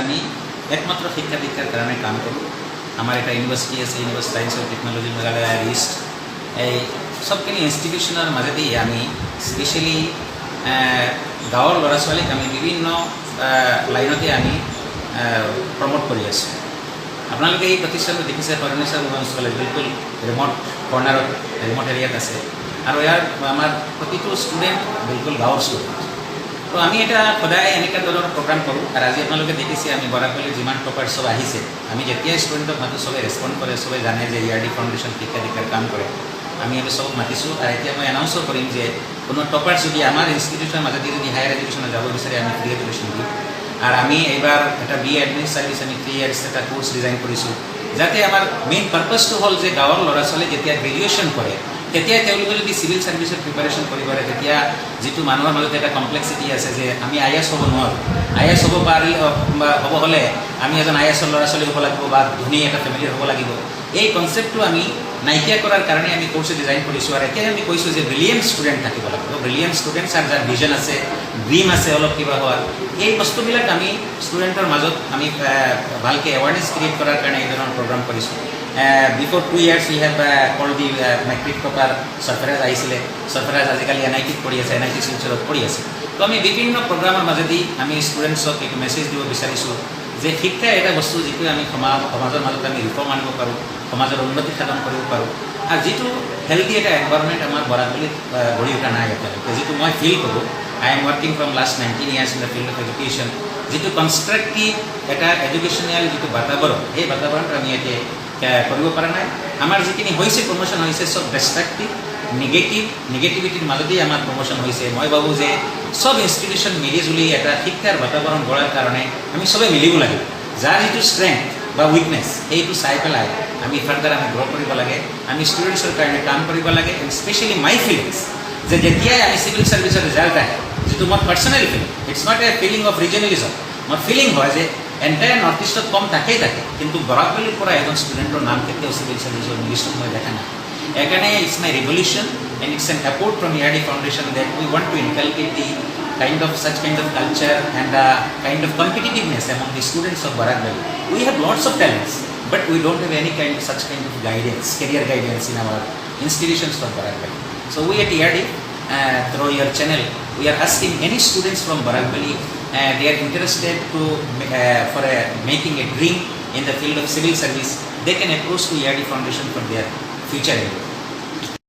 আমি একমাত্ৰ শিক্ষা দীক্ষাৰ কাৰণে কাম কৰোঁ আমাৰ এটা ইউনিভাৰ্চিটি আছে ইউনিভাৰ্চিটি ছায়েন্স আৰু টেকন'লজি মেঘালয় ইষ্ট এই চবখিনি ইনষ্টিটিউশ্যনৰ মাজেদি আমি স্পেচিয়েলি গাঁৱৰ ল'ৰা ছোৱালীক আমি বিভিন্ন লাইনতে আমি প্ৰমোট কৰি আছোঁ। আপোনালোকে এই প্ৰতিষ্ঠানটো দেখিছে উমেন্স কলেজ বিলকুল ৰিমট কৰ্ণাৰত ৰিমট এৰিয়াত আছে। আৰু ইয়াৰ আমাৰ প্ৰতিটো ষ্টুডেণ্ট বিলকুল গাঁৱৰ ষ্টুডেণ্ট তো আমি এটা সদায় এনেকুৱা ধৰণৰ প্ৰগ্ৰাম কৰোঁ আৰু আজি আপোনালোকে দেখিছে, আমি বৰাকলিৰ যিমান টপাৰ চব আহিছে, আমি যেতিয়াই ষ্টুডেণ্টক মাতোঁ, চবে ৰেচপণ্ড কৰে, চবে জানে যে ইয়াৰ ডি ফাউণ্ডেশ্যন শিক্ষা দীক্ষাৰ কাম কৰে। আমি আমি চবক মাতিছোঁ আৰু এতিয়া মই এনাউন্সো কৰিম যে কোনো টপাৰ যদি আমাৰ ইনষ্টিটিউশ্যনৰ মাজেদি যদি হায়াৰ এডুকেশ্যনত যাব বিচাৰে, আমি ফ্ৰী এডুকেশ্যন দিওঁ আৰু আমি এইবাৰ এটা বি এডমিন ছাৰ্ভিচ আমি থ্ৰী ইয়াৰ্ছ এটা কোৰ্চ ডিজাইন কৰিছোঁ। যাতে আমাৰ মেইন পাৰ্পাছটো হ'ল যে গাঁৱৰ ল'ৰা ছোৱালীয়ে যেতিয়া গ্ৰেজুৱেশ্যন কৰে তেতিয়া তেওঁলোকে যদি চিভিল ছাৰ্ভিচৰ প্ৰিপাৰেশ্যন কৰিব পাৰে, তেতিয়া যিটো মানুহৰ মাজত এটা কমপ্লেক্সিটি আছে যে আমি আই এছ হ'ব নোৱাৰোঁ। আই এছ হ'ব পাৰি হ'ব হ'লে আমি এজন আই এছৰ ল'ৰা ছোৱালী হ'ব লাগিব বা ধনী এটা ফেমিলিৰ হ'ব লাগিব। এই কনচেপ্টটো আমি নাইকিয়া কৰাৰ কাৰণে আমি কোৰ্চ ডিজাইন কৰিছোঁ আৰু এতিয়া আমি কৈছোঁ যে ব্ৰিলিয়েণ্ট ষ্টুডেণ্ট থাকিব লাগিব। ব্ৰিলিয়েণ্ট ষ্টুডেণ্টছ আৰু যাৰ ভিজন আছে ড্ৰিম আছে অলপ কিবা হোৱাৰ। এই বস্তুবিলাক আমি ষ্টুডেণ্টৰ মাজত আমি ভালকৈ এৱাৰনেছ ক্ৰিয়েট কৰাৰ কাৰণে এই ধৰণৰ প্ৰগ্ৰাম কৰিছোঁ। Before two years we have call the matric topper Sarfaraz আহিছিলে চৰফৰাজ আজিকালি এন আই টিত পঢ়ি আছে এন আই টি শিলচৰত পঢ়ি আছে। তো আমি বিভিন্ন প্ৰগ্ৰামৰ মাজেদি আমি ষ্টুডেণ্টছক এইটো মেছেজ দিব বিচাৰিছোঁ যে শিক্ষা এটা বস্তু যিটো আমি সমাজ সমাজৰ মাজত আমি ৰিফৰ্ম আনিব পাৰোঁ সমাজৰ উন্নতি সাধন কৰিব পাৰোঁ। আৰু যিটো হেল্ডি এটা এনভাইৰমেণ্ট আমাৰ বৰাকলিত আহ, গঢ়ি উঠা নাই এতিয়ালৈকে যিটো মই ফিল কৰোঁ I am working from last nineteen years in the field of education যিটো কনষ্ট্ৰাক্টিভ এটা এডুকেশ্যনেল যিটো বাতাবৰণ সেই বাতাবৰণটো আমি এতিয়া কৰিব পৰা নাই। আমাৰ যিখিনি হৈছে প্ৰমোশ্যন হৈছে চব ডেষ্ট্ৰাক্টিভ নিগেটিভ নিগেটিভিটিৰ মাজতেই আমাৰ প্ৰমোশ্যন হৈছে। মই ভাবোঁ যে চব ইনষ্টিটিউশ্যন মিলিজুলি এটা শিক্ষাৰ বাতাবৰণ গঢ়াৰ কাৰণে আমি চবেই মিলিব লাগিব যাৰ যিটো ষ্ট্ৰেংথ বা উইকনেছ সেইটো চাই পেলাই আমি ফাৰ্ডাৰ আমি গ্ৰ' কৰিব লাগে। আমি ষ্টুডেণ্টছৰ কাৰণে কাম কৰিব লাগে। এণ্ড স্পেচিয়েলি মাই ফিলিংছ যে যেতিয়াই আমি চিভিল ছাৰ্ভিচৰ ৰিজাল্ট আহে যিটো মোৰ personal feeling it's not a feeling of regionalism মোৰ ফিলিং হয় যে এণ্টায়াৰ নৰ্থ ইষ্টত কম থাকেই থাকে কিন্তু বৰাকবলিৰ পৰা এজন ষ্টুডেণ্টৰ নাম কেতিয়াও চিভিল ছাৰ্ভিচৰ লিষ্টত মই দেখা নাই সেইকাৰণে it's my revolution and it's an effort from yardi foundation that we want to inculcate the such kind of culture and uh, kind of competitiveness among the students of Barak Valley. We have lots of talents, but we don't have any kind of such kind of guidance, career guidance in our institutions for Barak Valley. So we at ERD, uh, through your channel, we are asking any students from Barak Valley, uh, they are interested to uh, for a, making a dream in the field of civil service, they can approach to ERD Foundation for their future.